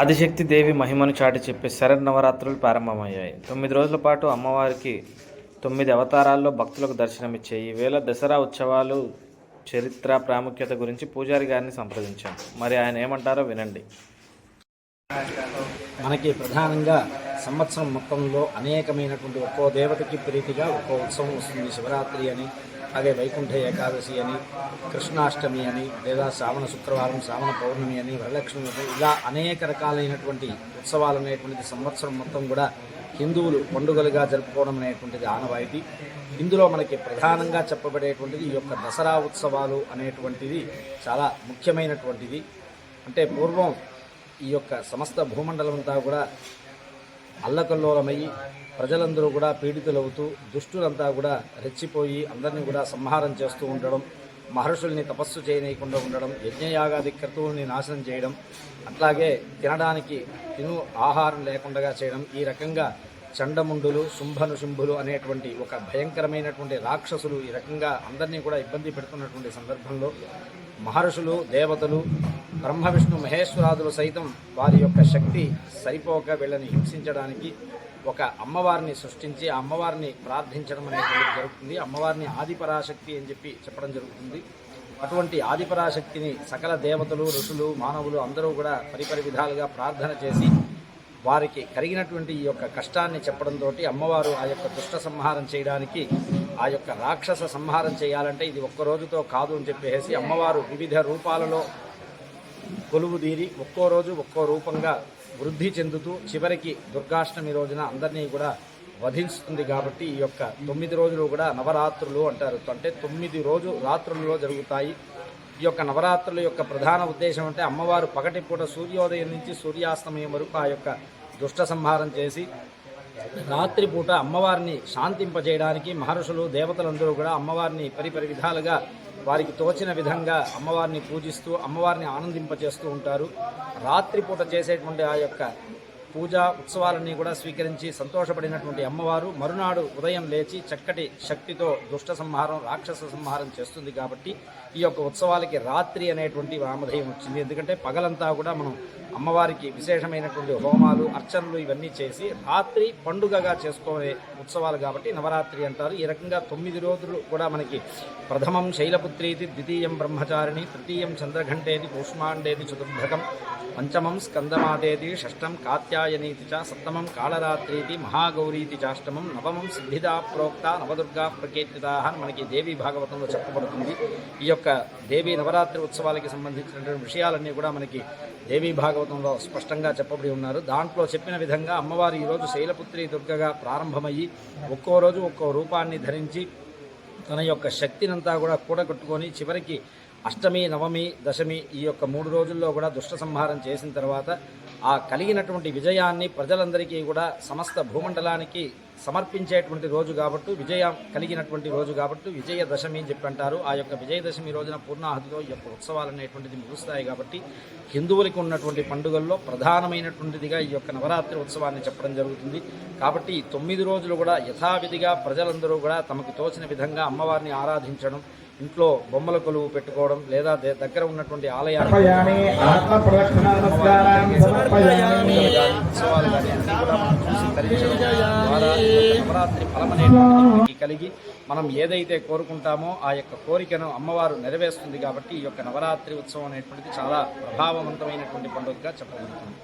ఆదిశక్తి దేవి మహిమను చాటి చెప్పే శరద్ నవరాత్రులు ప్రారంభమయ్యాయి. తొమ్మిది రోజుల పాటు అమ్మవారికి తొమ్మిది అవతారాల్లో భక్తులకు దర్శనమిచ్చే ఈ వేళ దసరా ఉత్సవాలు చరిత్ర ప్రాముఖ్యత గురించి పూజారి గారిని సంప్రదించాం. మరి ఆయన ఏమంటారో వినండి. మనకి ప్రధానంగా సంవత్సరం మొత్తంలో అనేకమైనటువంటి ఒక్కో దేవతకి ప్రీతిగా ఒక్కో ఉత్సవం వస్తుంది శివరాత్రి అని అలాగే వైకుంఠ ఏకాదశి అని కృష్ణాష్టమి అని లేదా శ్రావణ శుక్రవారం శ్రావణ పౌర్ణమి అని వరలక్ష్మి ఇలా అనేక రకాలైనటువంటి ఉత్సవాలు అనేటువంటిది సంవత్సరం మొత్తం కూడా హిందువులు పండుగలుగా జరుపుకోవడం అనేటువంటిది ఆనవాయితీ. ఇందులో మనకి ప్రధానంగా చెప్పబడేటువంటిది ఈ యొక్క దసరా ఉత్సవాలు అనేటువంటిది చాలా ముఖ్యమైనటువంటిది. అంటే పూర్వం ఈ యొక్క సమస్త భూమండలం అంతా కూడా అల్లకల్లోలమయ్యి ప్రజలందరూ కూడా పీడితులవుతూ దుష్టులంతా కూడా రెచ్చిపోయి అందరినీ కూడా సంహారం చేస్తూ ఉండడం మహర్షుల్ని తపస్సు చేయనీయకుండా ఉండడం యజ్ఞయాగాది క్రతువుల్ని నాశనం చేయడం అట్లాగే తినడానికి తిను ఆహారం లేకుండా చేయడం ఈ రకంగా చండముండులు శుంభనుశుంభులు అనేటువంటి ఒక భయంకరమైనటువంటి రాక్షసులు ఈ రకంగా అందరినీ కూడా ఇబ్బంది పెడుతున్నటువంటి సందర్భంలో మహర్షులు దేవతలు బ్రహ్మ విష్ణు మహేశ్వరాదులు సైతం వారి యొక్క శక్తి సరిపోక వీళ్ళని హింసించడానికి ఒక అమ్మవారిని సృష్టించి ఆ అమ్మవారిని ప్రార్థించడం అనేది జరుగుతుంది. అమ్మవారిని ఆదిపరాశక్తి అని చెప్పి చెప్పడం జరుగుతుంది. అటువంటి ఆదిపరాశక్తిని సకల దేవతలు ఋషులు మానవులు అందరూ కూడా పరిపరి విధాలుగా ప్రార్థన చేసి వారికి కలిగినటువంటి ఈ యొక్క కష్టాన్ని చెప్పడంతో అమ్మవారు ఆ యొక్క దుష్ట సంహారం చేయడానికి ఆ యొక్క రాక్షస సంహారం చేయాలంటే ఇది ఒక్క రోజుతో కాదు అని చెప్పేసి అమ్మవారు వివిధ రూపాలలో కొలువుదీరి ఒక్కో రోజు ఒక్కో రూపంగా వృద్ధి చెందుతూ చివరికి దుర్గాష్టమి రోజున అందరినీ కూడా వధిస్తుంది కాబట్టి ఈ యొక్క తొమ్మిది రోజులు కూడా నవరాత్రులు అంటారు. అంటే తొమ్మిది రోజు రాత్రుల్లో జరుగుతాయి. ఈ యొక్క నవరాత్రుల యొక్క ప్రధాన ఉద్దేశం అంటే అమ్మవారు పగటిపూట సూర్యోదయం నుంచి సూర్యాస్తమయం వరకు ఆ యొక్క దుష్ట సంహారం చేసి రాత్రిపూట అమ్మవారిని శాంతింపజేయడానికి మహర్షులు దేవతలందరూ కూడా అమ్మవారిని పరిపరి విధాలుగా వారికి తోచిన విధంగా అమ్మవారిని పూజిస్తూ అమ్మవారిని ఆనందింపజేస్తూ ఉంటారు. రాత్రిపూట చేసేటువంటి ఆ యొక్క పూజ ఉత్సవాలన్నీ కూడా స్వీకరించి సంతోషపడినటువంటి అమ్మవారు మరునాడు ఉదయం లేచి చక్కటి శక్తితో దుష్ట సంహారం రాక్షస సంహారం చేస్తుంది కాబట్టి ఈ యొక్క ఉత్సవాలకి రాత్రి అనేటువంటి నామధేయం వచ్చింది. ఎందుకంటే పగలంతా కూడా మనం అమ్మవారికి విశేషమైనటువంటి హోమాలు అర్చనలు ఇవన్నీ చేసి రాత్రి పండుగగా చేసుకునే ఉత్సవాలు కాబట్టి నవరాత్రి అంటారు. ఈ రకంగా తొమ్మిది రోజులు కూడా మనకి ప్రథమం శైలపుత్రీతి ద్వితీయం బ్రహ్మచారిణి తృతీయం చంద్రఘంటేది కూష్మాండేది చతుర్భకం పంచమం స్కందమాదేతి షష్టం కాత్యాయనీతి చ సప్తమం కాళరాత్రీతి మహాగౌరీతి చాష్టమం నవమం సిద్ధిదా ప్రోక్త నవదుర్గా ప్రకీర్తిత అని మనకి దేవి భాగవతంలో చెప్పబడుతుంది. ఈ యొక్క దేవీ నవరాత్రి ఉత్సవాలకి సంబంధించినటువంటి విషయాలన్నీ కూడా మనకి దేవి భాగవతంలో స్పష్టంగా చెప్పబడి ఉన్నారు. దాంట్లో చెప్పిన విధంగా అమ్మవారు ఈరోజు శైలపుత్రి దుర్గగా ప్రారంభమయ్యి ఒక్కో రోజు ఒక్కో రూపాన్ని ధరించి తన యొక్క శక్తినంతా కూడా కూడగట్టుకొని చివరికి అష్టమి నవమి దశమి ఈ యొక్క మూడు రోజుల్లో కూడా దుష్ట సంహారం చేసిన తర్వాత ఆ కలిగినటువంటి విజయాన్ని ప్రజలందరికీ కూడా సమస్త భూమండలానికి సమర్పించేటువంటి రోజు కాబట్టి విజయం కలిగినటువంటి రోజు కాబట్టి విజయ దశమి అని చెప్పి అంటారు. ఆ యొక్క విజయదశమి రోజున పూర్ణాహతితో ఈ యొక్క ఉత్సవాలు అనేటువంటిది ముగుస్తాయి కాబట్టి హిందువులకి ఉన్నటువంటి పండుగల్లో ప్రధానమైనటువంటిదిగా ఈ యొక్క నవరాత్రి ఉత్సవాన్ని చెప్పడం జరుగుతుంది. కాబట్టి ఈ తొమ్మిది రోజులు కూడా యథావిధిగా ప్రజలందరూ కూడా తమకు తోచిన విధంగా అమ్మవారిని ఆరాధించడం ఇంట్లో బొమ్మల కొలువు పెట్టుకోవడం లేదా దగ్గర ఉన్నటువంటి సమర్పయామి ఉత్సవాలు కానీ ద్వారా నవరాత్రి ఫలం కలిగి మనం ఏదైతే కోరుకుంటామో ఆ యొక్క కోరికను అమ్మవారు నెరవేరుస్తుంది కాబట్టి ఈ యొక్క నవరాత్రి ఉత్సవం అనేటువంటిది చాలా ప్రభావవంతమైనటువంటి పండుగగా చెప్పగలుగుతుంది